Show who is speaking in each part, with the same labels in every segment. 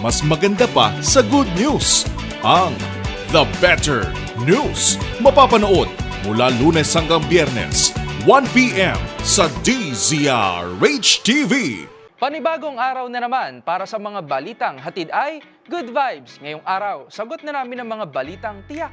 Speaker 1: mas maganda pa sa good news. Ang The Better News. Mapapanood mula lunes hanggang biyernes, 1pm sa DZRH TV.
Speaker 2: Panibagong araw na naman para sa mga balitang hatid ay Good Vibes. Ngayong araw, sagot na namin ang mga balitang tiyak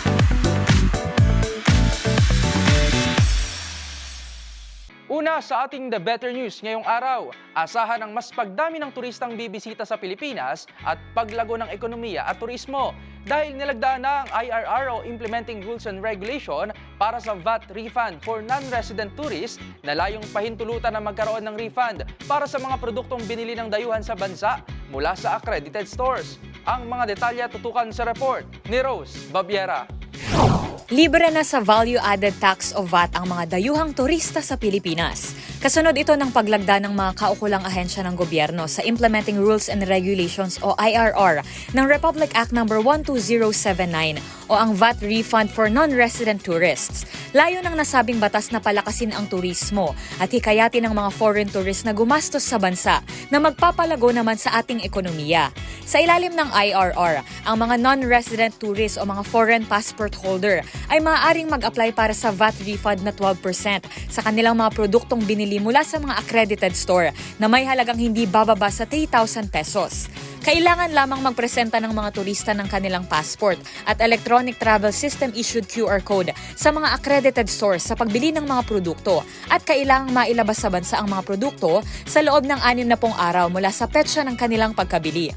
Speaker 2: Una sa ating The Better News ngayong araw, asahan ang mas pagdami ng turistang bibisita sa Pilipinas at paglago ng ekonomiya at turismo dahil nilagdaan na ang IRR o Implementing Rules and Regulation para sa VAT refund for non-resident tourists na layong pahintulutan na magkaroon ng refund para sa mga produktong binili ng dayuhan sa bansa mula sa accredited stores. Ang mga detalye tutukan sa report ni Rose Babiera.
Speaker 3: Libre na sa value-added tax o VAT ang mga dayuhang turista sa Pilipinas. Kasunod ito ng paglagda ng mga kaukulang ahensya ng gobyerno sa Implementing Rules and Regulations o IRR ng Republic Act No. 12079 o ang VAT refund for non-resident tourists. Layo ng nasabing batas na palakasin ang turismo at hikayatin ng mga foreign tourists na gumastos sa bansa na magpapalago naman sa ating ekonomiya. Sa ilalim ng IRR, ang mga non-resident tourists o mga foreign passport holder ay maaaring mag-apply para sa VAT refund na 12% sa kanilang mga produktong binili mula sa mga accredited store na may halagang hindi bababa sa 3,000 pesos. Kailangan lamang magpresenta ng mga turista ng kanilang passport at electronic travel system issued QR code sa mga accredited stores sa pagbili ng mga produkto at kailangang mailabas sa bansa ang mga produkto sa loob ng anim na pong araw mula sa petsa ng kanilang pagkabili.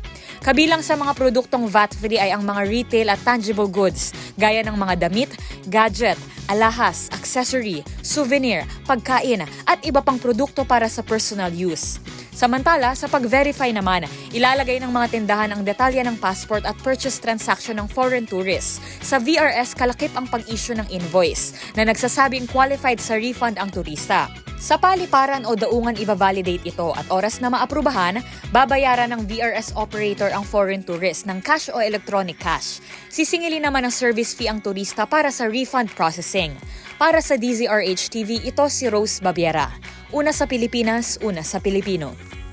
Speaker 3: Kabilang sa mga produktong VAT-free ay ang mga retail at tangible goods gaya ng mga damit, gadget, alahas, accessory, souvenir, pagkain at iba pang produkto para sa personal use. Samantala, sa pag-verify naman, ilalagay ng mga tindahan ang detalye ng passport at purchase transaction ng foreign tourists. Sa VRS, kalakip ang pag-issue ng invoice na nagsasabing qualified sa refund ang turista. Sa paliparan o daungan ibabalidate ito at oras na maaprubahan, babayaran ng VRS operator ang foreign tourist ng cash o electronic cash. Sisingilin naman ng service fee ang turista para sa refund processing. Para sa DZRH TV, ito si Rose Babiera. Una sa Pilipinas, una sa Pilipino.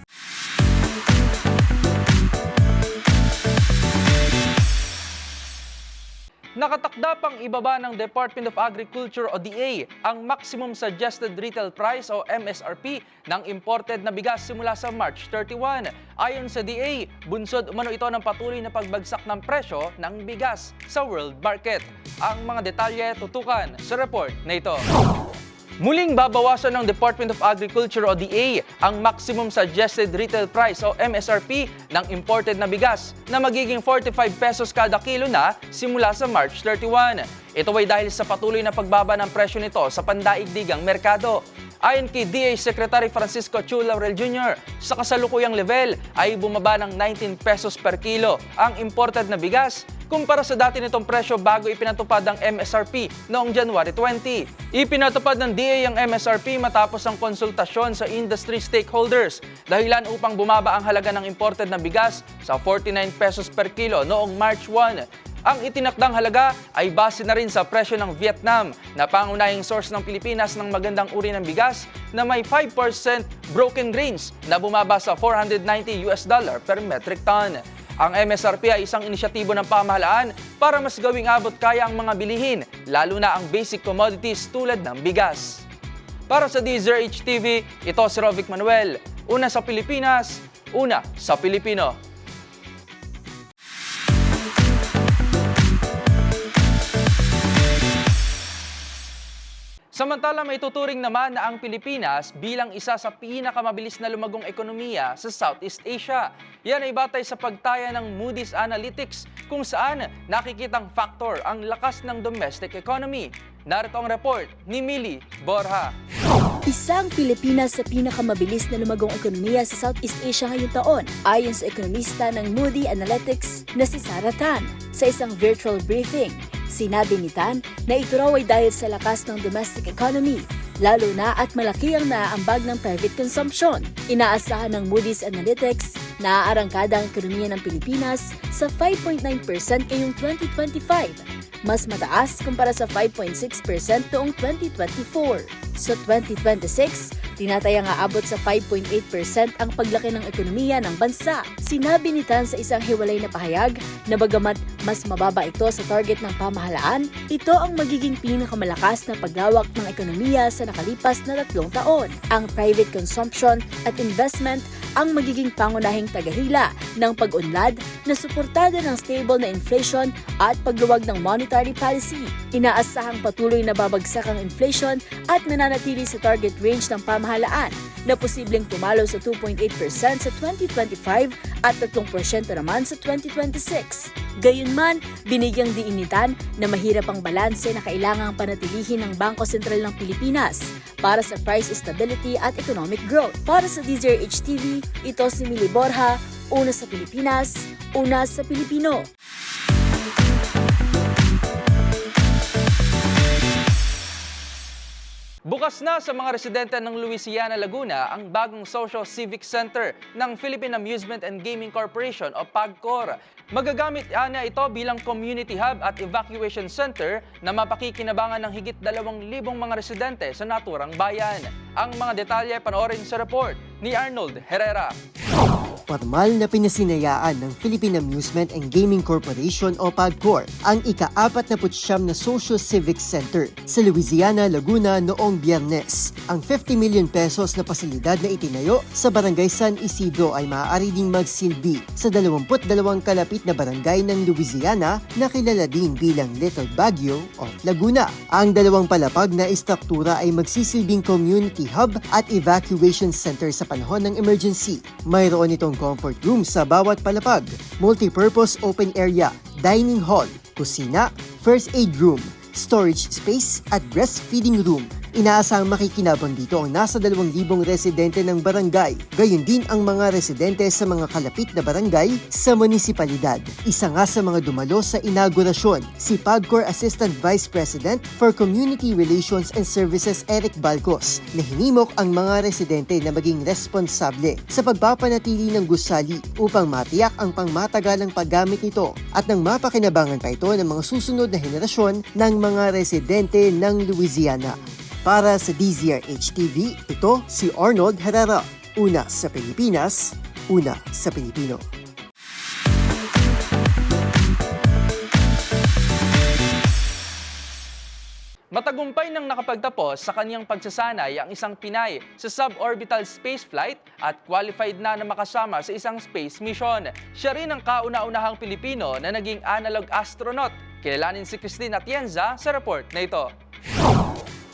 Speaker 2: Nakatakda pang ibaba ng Department of Agriculture o DA ang maximum suggested retail price o MSRP ng imported na bigas simula sa March 31. Ayon sa DA, bunsod umano ito ng patuloy na pagbagsak ng presyo ng bigas sa world market. Ang mga detalye tutukan sa report na ito. Muling babawasan ng Department of Agriculture o DA ang maximum suggested retail price o MSRP ng imported na bigas na magiging 45 pesos kada kilo na simula sa March 31. Ito ay dahil sa patuloy na pagbaba ng presyo nito sa pandaigdigang merkado. Ayon kay DA Secretary Francisco Chu Laurel Jr., sa kasalukuyang level ay bumaba ng 19 pesos per kilo ang imported na bigas kumpara sa dati nitong presyo bago ipinatupad ang MSRP noong January 20. Ipinatupad ng DA ang MSRP matapos ang konsultasyon sa industry stakeholders dahilan upang bumaba ang halaga ng imported na bigas sa 49 pesos per kilo noong March 1. Ang itinakdang halaga ay base na rin sa presyo ng Vietnam na pangunahing source ng Pilipinas ng magandang uri ng bigas na may 5% broken grains na bumaba sa 490 US dollar per metric ton. Ang MSRP ay isang inisyatibo ng pamahalaan para mas gawing abot kaya ang mga bilihin, lalo na ang basic commodities tulad ng bigas. Para sa DZRH TV, ito si Rovic Manuel. Una sa Pilipinas, una sa Pilipino. Samantala may tuturing naman na ang Pilipinas bilang isa sa pinakamabilis na lumagong ekonomiya sa Southeast Asia. Yan ay batay sa pagtaya ng Moody's Analytics kung saan nakikitang factor ang lakas ng domestic economy. Narito ang report ni Millie Borja.
Speaker 4: Isang Pilipinas sa pinakamabilis na lumagong ekonomiya sa Southeast Asia ngayong taon ayon sa ekonomista ng Moody Analytics na si Sarah Tan. Sa isang virtual briefing, sinabi ni Tan na ito raw ay dahil sa lakas ng domestic economy, lalo na at malaki ang naaambag ng private consumption. Inaasahan ng Moody's Analytics na aarangkada ang ekonomiya ng Pilipinas sa 5.9% ngayong 2025 mas mataas kumpara sa 5.6% noong 2024. Sa 2026, tinatayang aabot sa 5.8% ang paglaki ng ekonomiya ng bansa. Sinabi ni Tan sa isang hiwalay na pahayag na bagamat mas mababa ito sa target ng pamahalaan, ito ang magiging pinakamalakas na paglawak ng ekonomiya sa nakalipas na tatlong taon. Ang private consumption at investment ang magiging pangunahing tagahila ng pag-unlad na suportado ng stable na inflation at pagluwag ng monetary policy. Inaasahang patuloy na babagsak ang inflation at mananatili sa target range ng pamahalaan na posibleng tumalo sa 2.8% sa 2025 at 3% naman sa 2026. Gayunman, binigyang diinitan na mahirap ang balanse na kailangang panatilihin ng Bangko Sentral ng Pilipinas para sa price stability at economic growth. Para sa DZRH TV, ito si Mili Borja, una sa Pilipinas, una sa Pilipino.
Speaker 2: Bukas na sa mga residente ng Louisiana, Laguna ang bagong Social Civic Center ng Philippine Amusement and Gaming Corporation o PAGCOR. Magagamit niya ito bilang community hub at evacuation center na mapakikinabangan ng higit 2,000 mga residente sa naturang bayan. Ang mga detalye panoorin sa report ni Arnold Herrera.
Speaker 5: Formal na pinasinayaan ng Philippine Amusement and Gaming Corporation o PAGCOR ang ika-apat na putsyam na Social Civic Center sa Louisiana, Laguna noong biyernes. Ang 50 million pesos na pasilidad na itinayo sa Barangay San Isidro ay maaari ding magsilbi sa 22 kalapit na barangay ng Louisiana na kilala din bilang Little Baguio of Laguna. Ang dalawang palapag na istruktura ay magsisilbing community hub at evacuation center sa panahon ng emergency. Mayroon itong comfort room sa bawat palapag, multi-purpose open area, dining hall, kusina, first aid room, storage space at breastfeeding room. Inaasang makikinabang dito ang nasa 2,000 residente ng barangay. Gayon din ang mga residente sa mga kalapit na barangay sa munisipalidad. Isa nga sa mga dumalo sa inaugurasyon, si PAGCOR Assistant Vice President for Community Relations and Services Eric Balcos na hinimok ang mga residente na maging responsable sa pagpapanatili ng gusali upang matiyak ang pangmatagalang paggamit nito at nang mapakinabangan pa ito ng mga susunod na henerasyon ng mga residente ng Louisiana. Para sa DZRH TV, ito si Arnold Herrera. Una sa Pilipinas, una sa Pilipino.
Speaker 2: Matagumpay nang nakapagtapos sa kanyang pagsasanay ang isang Pinay sa suborbital spaceflight at qualified na na makasama sa isang space mission. Siya rin ang kauna-unahang Pilipino na naging analog astronaut. Kilalanin si Christine Atienza sa report na ito.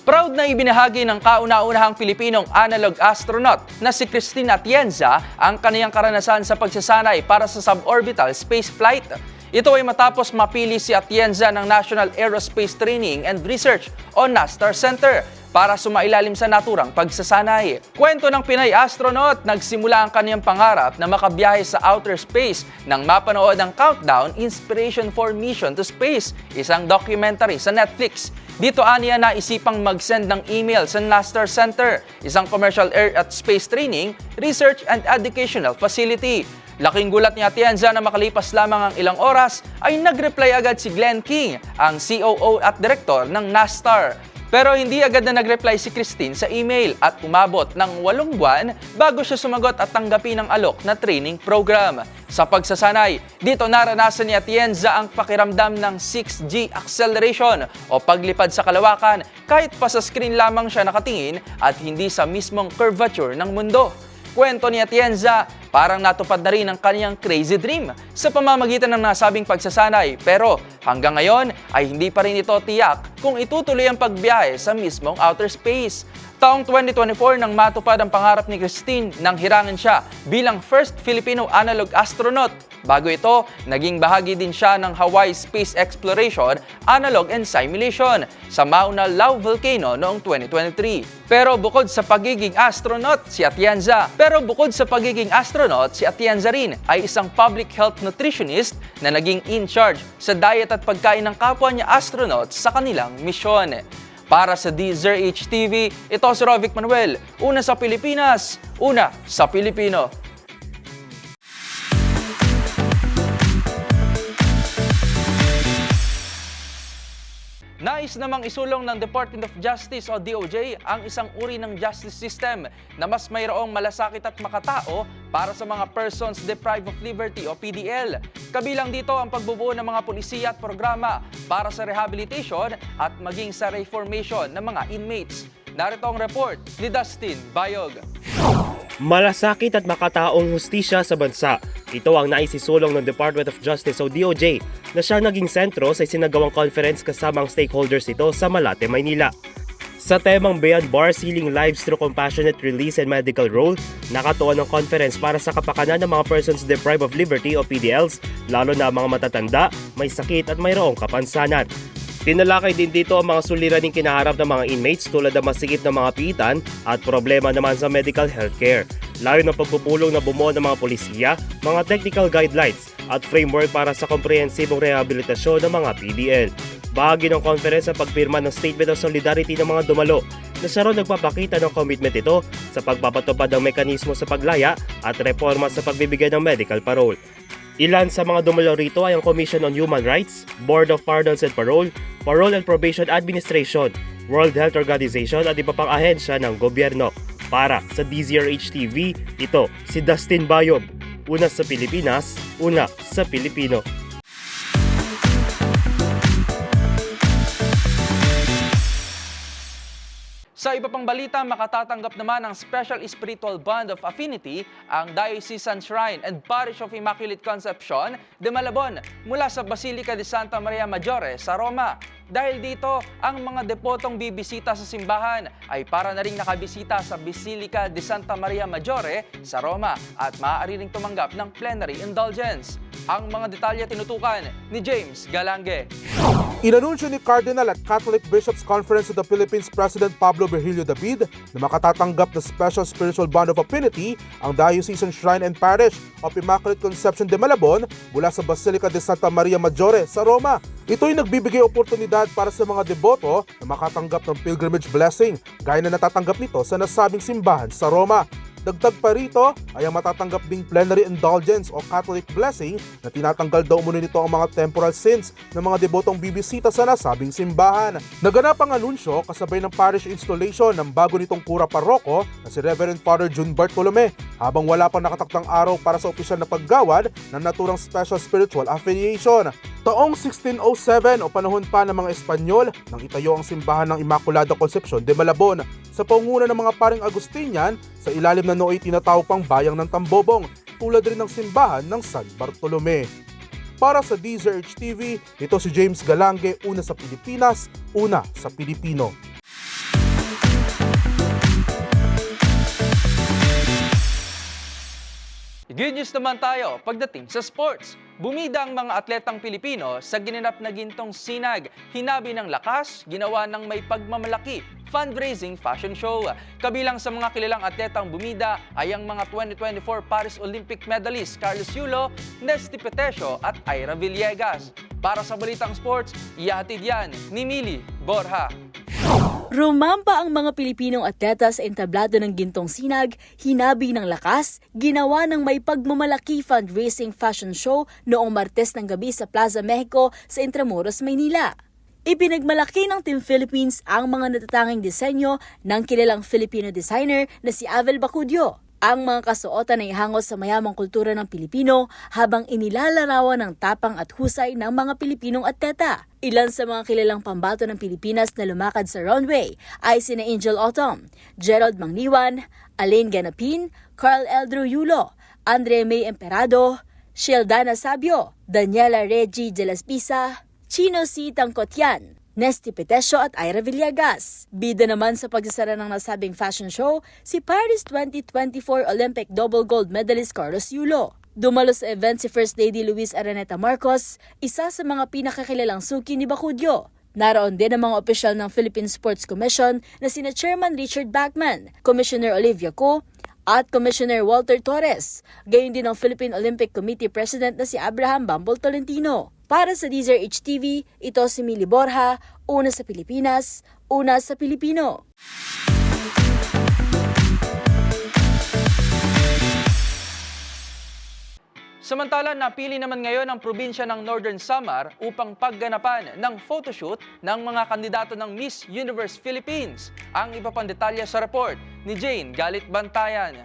Speaker 2: Proud na ibinahagi ng kauna-unahang Pilipinong analog astronaut na si Christine Atienza ang kaniyang karanasan sa pagsasanay para sa suborbital spaceflight. Ito ay matapos mapili si Atienza ng National Aerospace Training and Research o NASTAR Center para sumailalim sa naturang pagsasanay. Kwento ng Pinay astronaut, nagsimula ang kaniyang pangarap na makabiyahe sa outer space nang mapanood ang Countdown Inspiration for Mission to Space, isang documentary sa Netflix. Dito aniya na isipang mag-send ng email sa NASTAR Center, isang commercial air at space training, research and educational facility. Laking gulat ni Atienza na makalipas lamang ang ilang oras ay nag-reply agad si Glenn King, ang COO at Direktor ng NASTAR. Pero hindi agad na nag-reply si Christine sa email at umabot ng walong buwan bago siya sumagot at tanggapin ang alok na training program. Sa pagsasanay, dito naranasan ni Atienza ang pakiramdam ng 6G acceleration o paglipad sa kalawakan kahit pa sa screen lamang siya nakatingin at hindi sa mismong curvature ng mundo. Kwento ni Atienza, parang natupad na rin ang kanyang crazy dream sa pamamagitan ng nasabing pagsasanay. Pero hanggang ngayon ay hindi pa rin ito tiyak kung itutuloy ang pagbiyahe sa mismong outer space. Taong 2024 nang matupad ang pangarap ni Christine nang hirangan siya bilang first Filipino analog astronaut. Bago ito, naging bahagi din siya ng Hawaii Space Exploration Analog and Simulation sa Mauna Lao Volcano noong 2023. Pero bukod sa pagiging astronaut si Atienza, pero bukod sa pagiging astronaut si Atienza rin ay isang public health nutritionist na naging in charge sa diet at pagkain ng kapwa niya astronauts sa kanilang misyon. Para sa Deezer HTV, ito si Rovic Manuel. Una sa Pilipinas, una sa Pilipino. Nais namang isulong ng Department of Justice o DOJ ang isang uri ng justice system na mas mayroong malasakit at makatao para sa mga persons deprived of liberty o PDL. Kabilang dito ang pagbubuo ng mga pulisiya at programa para sa rehabilitation at maging sa reformation ng mga inmates. Narito ang report ni Dustin Bayog.
Speaker 6: Malasakit at makataong hustisya sa bansa. Ito ang naisisulong ng Department of Justice o DOJ na siyang naging sentro sa isinagawang conference kasama ang stakeholders nito sa Malate, Maynila. Sa temang Beyond Bars Healing Lives Through Compassionate Release and Medical Role, nakatuon ng conference para sa kapakanan ng mga persons deprived of liberty o PDLs, lalo na mga matatanda, may sakit at mayroong kapansanan. Tinalakay din dito ang mga suliraning kinaharap ng mga inmates tulad ng masikip na mga piitan at problema naman sa medical healthcare. Layo ng pagpupulong na bumuo ng mga polisiya, mga technical guidelines at framework para sa komprehensibong rehabilitasyon ng mga PDL. Bahagi ng conference ang pagpirma ng Statement of Solidarity ng mga dumalo na siya nagpapakita ng commitment ito sa pagpapatupad ng mekanismo sa paglaya at reforma sa pagbibigay ng medical parole. Ilan sa mga dumalo rito ay ang Commission on Human Rights, Board of Pardons and Parole, Parole and Probation Administration, World Health Organization at iba pang ahensya ng gobyerno. Para sa DZRH TV, ito si Dustin Bayob. Una sa Pilipinas, una sa Pilipino.
Speaker 2: Sa iba pang balita, makatatanggap naman ng Special Spiritual Bond of Affinity ang Diocesan Shrine and Parish of Immaculate Conception de Malabon mula sa Basilica de Santa Maria Maggiore sa Roma. Dahil dito, ang mga depotong bibisita sa simbahan ay para na rin nakabisita sa Basilica de Santa Maria Maggiore sa Roma at maaari ring tumanggap ng plenary indulgence. Ang mga detalye tinutukan ni James Galange.
Speaker 7: Inanunsyo ni Cardinal at Catholic Bishops Conference of the Philippines President Pablo Virgilio David na makatatanggap na Special Spiritual Bond of Affinity ang Diocesan Shrine and Parish of Immaculate Conception de Malabon mula sa Basilica de Santa Maria Maggiore sa Roma. Ito'y nagbibigay oportunidad para sa mga deboto na makatanggap ng pilgrimage blessing gaya na natatanggap nito sa nasabing simbahan sa Roma. Dagdag pa rito ay ang matatanggap ding plenary indulgence o Catholic blessing na tinatanggal daw muna nito ang mga temporal sins ng mga debotong bibisita sa nasabing simbahan. Naganap ang anunsyo kasabay ng parish installation ng bago nitong kura paroko na si Reverend Father June Bartolome habang wala pang nakataktang araw para sa opisyal na paggawad ng naturang special spiritual affiliation. Taong 1607 o panahon pa ng mga Espanyol nang itayo ang simbahan ng Immaculada Concepcion de Malabon sa pangunguna ng mga paring Agustinian sa ilalim na nooy tinatawag pang bayang ng Tambobong tulad rin ng simbahan ng San Bartolome. Para sa DZRH TV, ito si James Galange, una sa Pilipinas, una sa Pilipino.
Speaker 2: Good news naman tayo pagdating sa sports. Bumida ang mga atletang Pilipino sa ginanap na gintong sinag. Hinabi ng lakas, ginawa ng may pagmamalaki fundraising fashion show. Kabilang sa mga kilalang atletang bumida ay ang mga 2024 Paris Olympic medalist Carlos Yulo, Nesty Petesio at Ira Villegas. Para sa Balitang Sports, ihatid yan ni Mili Borja.
Speaker 4: Rumampa ang mga Pilipinong atleta sa entablado ng Gintong Sinag, hinabi ng lakas, ginawa ng may pagmamalaki fundraising fashion show noong Martes ng gabi sa Plaza Mexico sa Intramuros, Maynila. Ipinagmalaki ng Team Philippines ang mga natatanging disenyo ng kilalang Filipino designer na si Avel Bacudio. Ang mga kasuotan ay hangos sa mayamang kultura ng Pilipino habang inilalarawan ng tapang at husay ng mga Pilipinong atleta. Ilan sa mga kilalang pambato ng Pilipinas na lumakad sa runway ay sina Angel Autumn, Gerald Mangliwan, Alain Ganapin, Carl Eldro Yulo, Andre May Emperado, Sheldana Sabio, Daniela Reggie de Pisa, Chino C. Tangkotyan, Nesty Petesio at Ira Villegas. Bida naman sa pagsasara ng nasabing fashion show, si Paris 2024 Olympic double gold medalist Carlos Yulo. Dumalo sa event si First Lady Luis Araneta Marcos, isa sa mga pinakakilalang suki ni Bacudyo. Naroon din ang mga opisyal ng Philippine Sports Commission na sina Chairman Richard Bachman, Commissioner Olivia Ko, at Commissioner Walter Torres, gayon din ang Philippine Olympic Committee President na si Abraham Bambol Tolentino. Para sa Deezer HTV, ito si Mili Borja, una sa Pilipinas, una sa Pilipino.
Speaker 2: Samantala, napili naman ngayon ang probinsya ng Northern Samar upang pagganapan ng photoshoot ng mga kandidato ng Miss Universe Philippines. Ang iba pang detalye sa report ni Jane Galit Bantayan.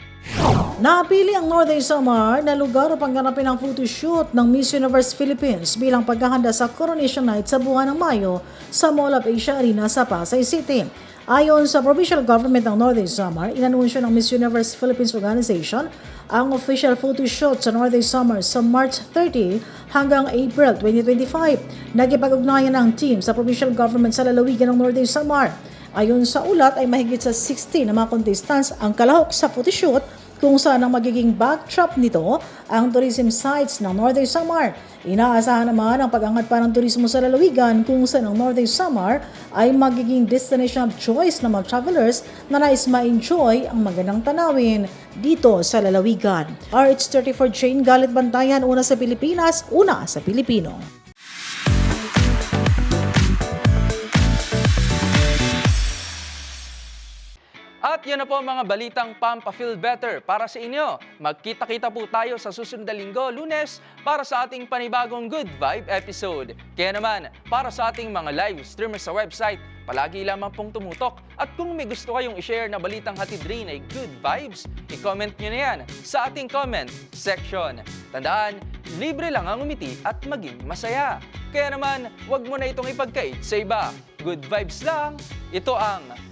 Speaker 8: Napili ang Northern Samar na lugar upang ganapin ang photoshoot ng Miss Universe Philippines bilang paghahanda sa Coronation Night sa buwan ng Mayo sa Mall of Asia Arena sa Pasay City. Ayon sa Provincial Government ng Northern Samar, inanunsyo ng Miss Universe Philippines Organization ang official photoshoot sa Northern Samar sa March 30 hanggang April 2025. Nagipag-ugnayan ang team sa Provincial Government sa lalawigan ng Northern Samar. Ayon sa ulat ay mahigit sa 60 na mga contestants ang kalahok sa photoshoot kung saan ang magiging backdrop nito ang tourism sites ng Northern Samar. Inaasahan naman ang pag-angat pa ng turismo sa lalawigan kung saan ang Northern Samar ay magiging destination of choice ng mga travelers na nais ma-enjoy ang magandang tanawin dito sa lalawigan. RH34 Jane Galit Bantayan, una sa Pilipinas, una sa Pilipino.
Speaker 2: At yan na po mga balitang Pampa Feel Better para sa inyo. Magkita-kita po tayo sa susunod na linggo, lunes, para sa ating panibagong Good Vibe episode. Kaya naman, para sa ating mga live streamers sa website, palagi lamang pong tumutok. At kung may gusto kayong i-share na balitang hatid rin ay good vibes, i-comment nyo na yan sa ating comment section. Tandaan, libre lang ang umiti at maging masaya. Kaya naman, wag mo na itong ipagkait sa iba. Good vibes lang. Ito ang